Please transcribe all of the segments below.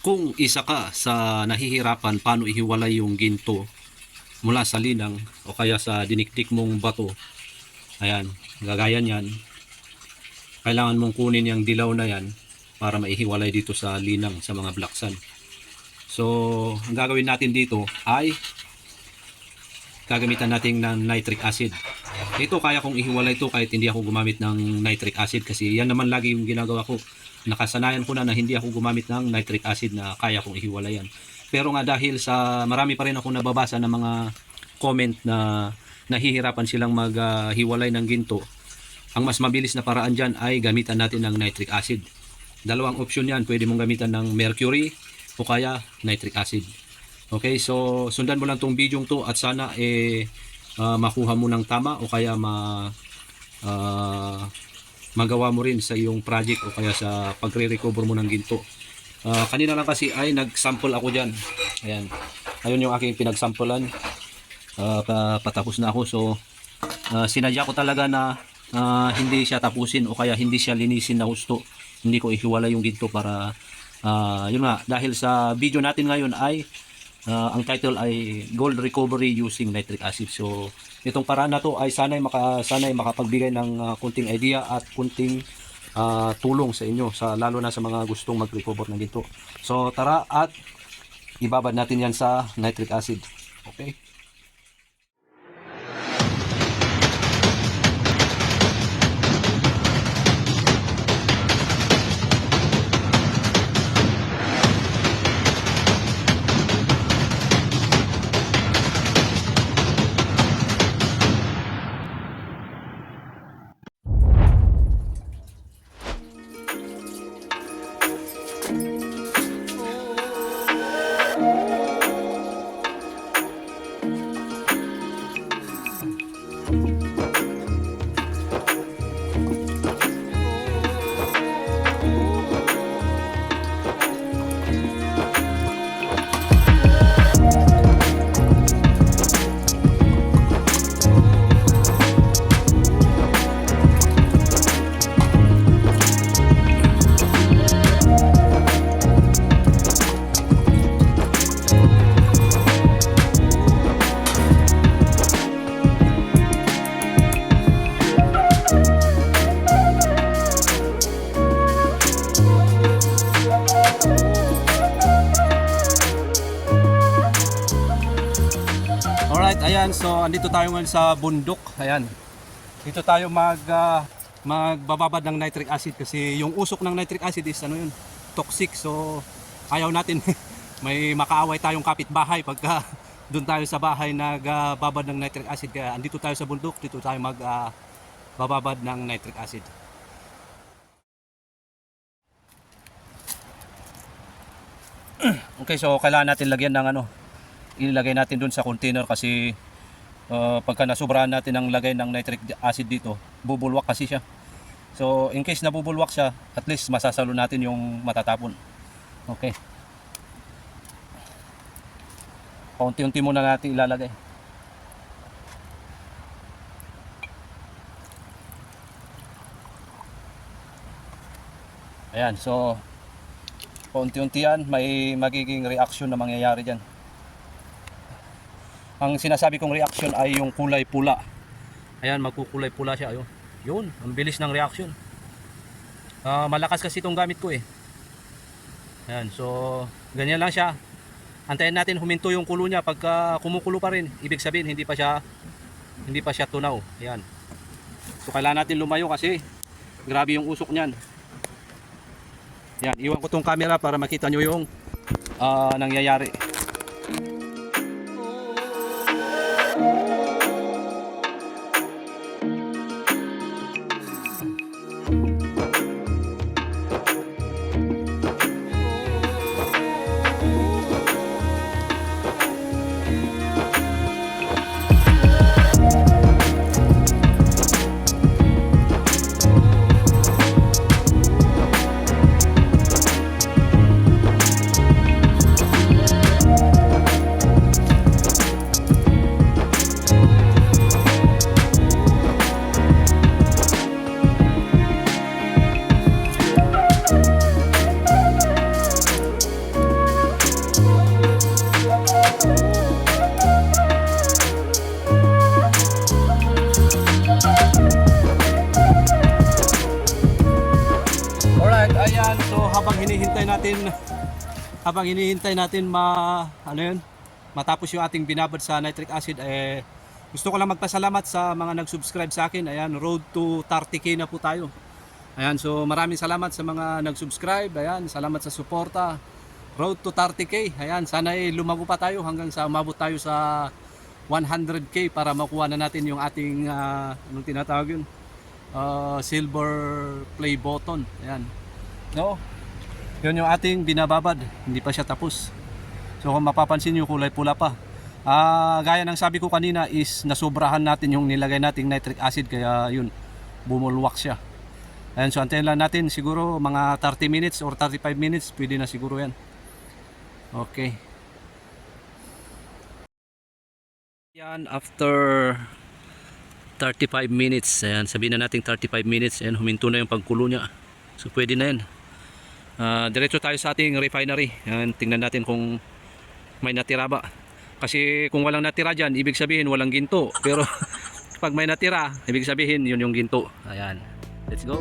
kung isa ka sa nahihirapan paano ihiwalay yung ginto mula sa linang o kaya sa dinikdik mong bato, ayan, gagaya niyan, kailangan mong kunin yung dilaw na yan para maihiwalay dito sa linang sa mga blacksan. So, ang gagawin natin dito ay gagamitan natin ng nitric acid. Ito kaya kong ihiwalay ito kahit hindi ako gumamit ng nitric acid kasi yan naman lagi yung ginagawa ko. Nakasanayan ko na na hindi ako gumamit ng nitric acid na kaya kong ihiwalay yan. Pero nga dahil sa marami pa rin ako nababasa ng mga comment na nahihirapan silang maghiwalay ng ginto, ang mas mabilis na paraan dyan ay gamitan natin ng nitric acid. Dalawang option yan, pwede mong gamitan ng mercury o kaya nitric acid. Okay, so sundan mo lang tong video to at sana eh ah, makuha mo ng tama o kaya ma ah, magawa mo rin sa iyong project o kaya sa pagre-recover mo ng ginto. Ah, kanina lang kasi ay nag-sample ako diyan. Ayan. Ayun yung aking pinagsampulan. Ah, pa- patapos na ako. So ah, sinadya ko talaga na ah, hindi siya tapusin o kaya hindi siya linisin na husto. Hindi ko ihiwalay yung ginto para ah, yun nga dahil sa video natin ngayon ay Ah, ang title ay Gold Recovery Using Nitric Acid. So, itong paraan na to ay sana'y, maka, sana'y makapagbigay ng ah, kunting idea at kunting ah, tulong sa inyo, sa, lalo na sa mga gustong mag-recover ng ginto. So, tara at ibabad natin yan sa nitric acid. Okay? Ayan. So, andito tayo ngayon sa bundok. Ayan. Dito tayo mag ah, magbababad ng nitric acid kasi yung usok ng nitric acid is ano yun, toxic. So, ayaw natin may makaaway tayong kapitbahay pagka doon tayo sa bahay nagbabad ng nitric acid. Kaya andito tayo sa bundok, dito tayo mag ah, bababad ng nitric acid. Okay, so kailangan natin lagyan ng ano, ilagay natin dun sa container kasi uh, pagka nasubrahan natin ang lagay ng nitric acid dito, bubulwak kasi siya. So in case nabubulwak siya, at least masasalo natin yung matatapon. Okay. Paunti-unti muna natin ilalagay. Ayan, so paunti-unti yan, may magiging reaction na mangyayari dyan. Ang sinasabi kong reaction ay yung kulay pula. Ayan, magkukulay pula siya. Ayun. Yun, ang bilis ng reaction. Ah, malakas kasi itong gamit ko eh. Ayan, so ganyan lang siya. Antayin natin huminto yung kulo niya pagka kumukulo pa rin. Ibig sabihin hindi pa siya hindi pa siya tunaw. Ayan. So kailangan natin lumayo kasi grabe yung usok niyan. Yan, iwan ko tong camera para makita nyo yung ah, nangyayari. Natin habang hinihintay natin ma ano yun, matapos yung ating binabad sa nitric acid eh gusto ko lang magpasalamat sa mga nag-subscribe sa akin. Ayan, road to 30k na po tayo. Ayan, so maraming salamat sa mga nag-subscribe. Ayan, salamat sa suporta. Road to 30k. Ayan, sana ay lumago pa tayo hanggang sa umabot tayo sa 100k para makuha na natin yung ating ah, anong tinatawag yun? Ah, silver play button. Ayan. No? Yun yung ating binababad. Hindi pa siya tapos. So kung mapapansin nyo, kulay pula pa. Ah, gaya ng sabi ko kanina is nasobrahan natin yung nilagay nating nitric acid kaya yun, bumulwak siya. Ayan, so antayin lang natin siguro mga 30 minutes or 35 minutes, pwede na siguro yan. Okay. Yan after 35 minutes, ayan, sabihin na natin 35 minutes, ayan, huminto na yung pagkulo niya. So pwede na yan. Ah, diretso tayo sa ating refinery. Ayan, tingnan natin kung may natira ba. Kasi kung walang natira dyan, ibig sabihin walang ginto. Pero pag may natira, ibig sabihin yun yung ginto. Ayan. Let's go.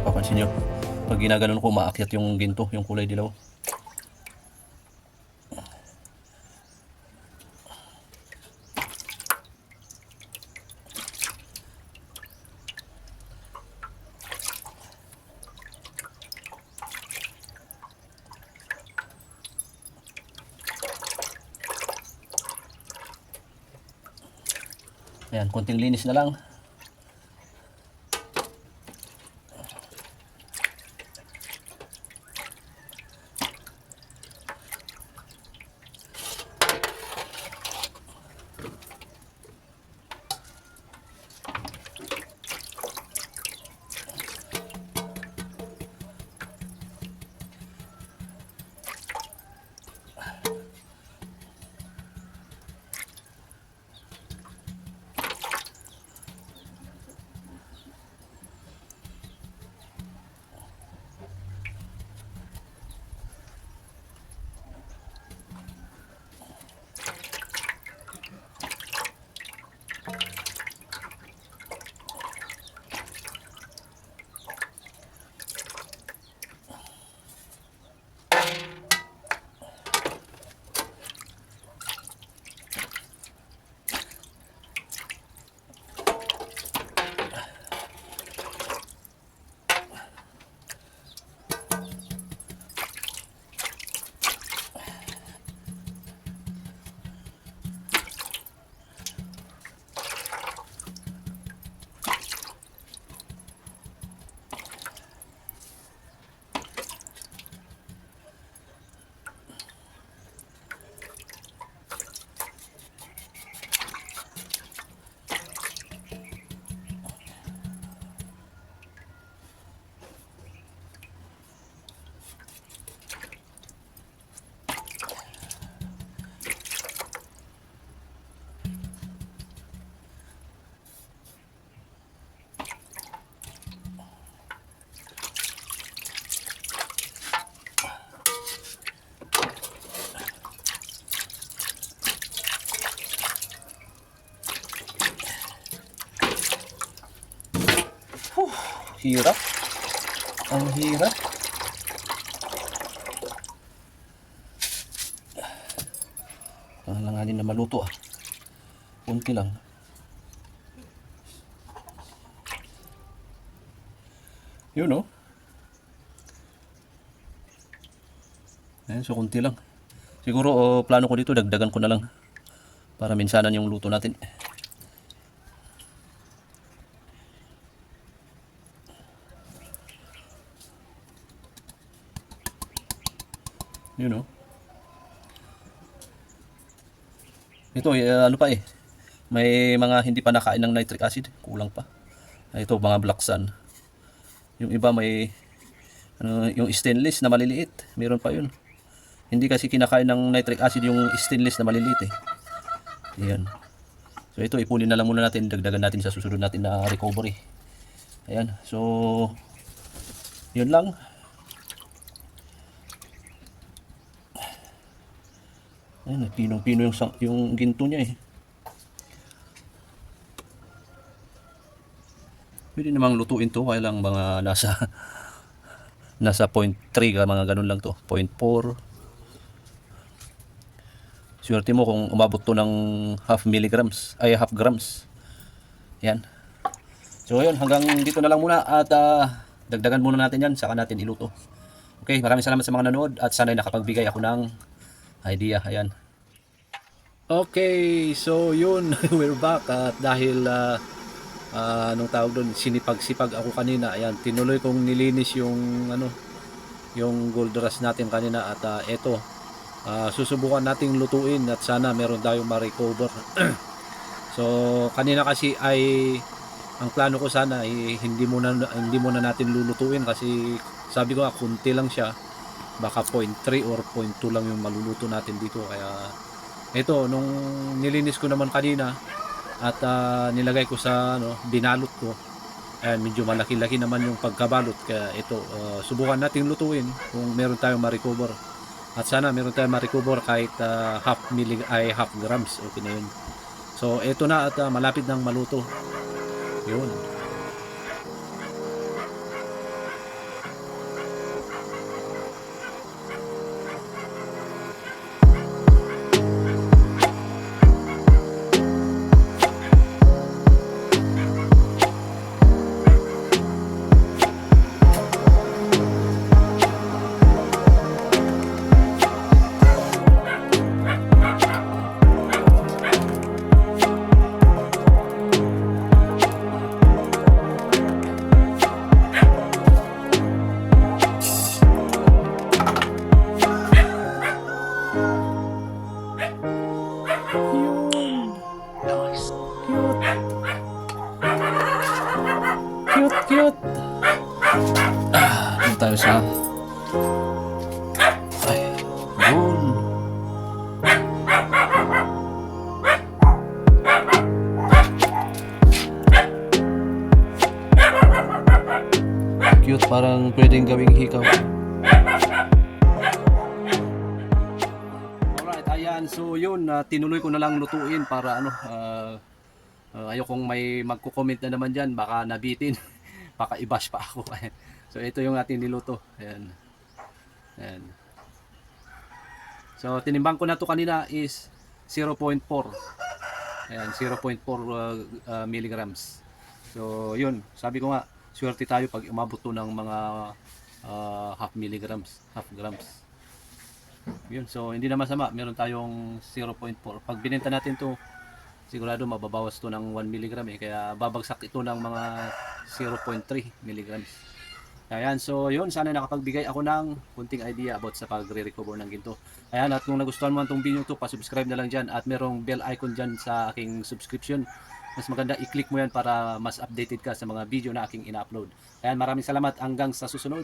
Papansin nyo, pag ginaganon ko, maakyat yung ginto, yung kulay dilaw. Ayan, konting linis na lang. Hirap. Ang hirap. Alanganin na maluto ah. Kunti lang. Yun oh. Ayan, so kunti lang. Siguro oh, plano ko dito, dagdagan ko na lang. Para minsanan yung luto natin. Yun oh. Ito, eh, ano pa eh. May mga hindi pa nakain ng nitric acid. Kulang pa. Ito, mga black sun. Yung iba may ano, yung stainless na maliliit. Meron pa yun. Hindi kasi kinakain ng nitric acid yung stainless na maliliit eh. Ayan. So ito, ipunin na lang muna natin. Dagdagan natin sa susunod natin na recovery. Ayan. So, yun lang. Ayan, pinong-pino yung, yung ginto niya eh. Pwede namang lutuin to, kaya lang mga nasa nasa 0.3 ka, mga ganun lang to. 0.4. Swerte mo kung umabot to ng half milligrams, ay half grams. Yan. So yun, hanggang dito na lang muna at ah, dagdagan muna natin yan, saka natin iluto. Okay, maraming salamat sa mga nanood at sana'y nakapagbigay ako ng idea. Ayan. Okay, so yun, we're back at dahil ah, ah, anong tawag doon, sinipag-sipag ako kanina. Ayan, tinuloy kong nilinis yung ano, yung gold rush natin kanina at ah, eto, ah, susubukan nating lutuin at sana meron tayong ma-recover. so, kanina kasi ay ang plano ko sana ay hindi muna hindi muna natin lulutuin kasi sabi ko nga kunti lang siya. Baka 0.3 or 0.2 lang yung maluluto natin dito kaya ito nung nilinis ko naman kanina at ah, nilagay ko sa ano binalot ko Ayan, medyo malaki-laki naman yung pagkabalot. Kaya ito ah, subukan nating lutuin kung meron tayong ma-recover. At sana meron tayong ma-recover kahit ah, half milli ay half grams. Okay na yun. So ito na at ah, malapit nang maluto. Yun. Ayan. So yun, ah, tinuloy ko na lang lutuin para ano, ah, ah, ayokong may magko-comment na naman diyan, baka nabitin. baka i-bash pa ako. so ito yung ating niluto. Ayan. Ayan. So tinimbang ko na to kanina is 0.4. Ayan, 0.4 uh, uh, milligrams. So yun, sabi ko nga, swerte tayo pag umabot to ng mga uh, half milligrams, half grams. Yun, so hindi na masama. Meron tayong 0.4. Pag binenta natin to, sigurado mababawas to ng 1 mg eh. Kaya babagsak ito ng mga 0.3 mg. Ayan, so yun, sana nakapagbigay ako ng kunting idea about sa pagre-recover ng ginto. Ayan, at kung nagustuhan mo itong video to, pa-subscribe na lang dyan at merong bell icon dyan sa aking subscription. Mas maganda i-click mo yan para mas updated ka sa mga video na aking ina-upload. Ayan, maraming salamat hanggang sa susunod.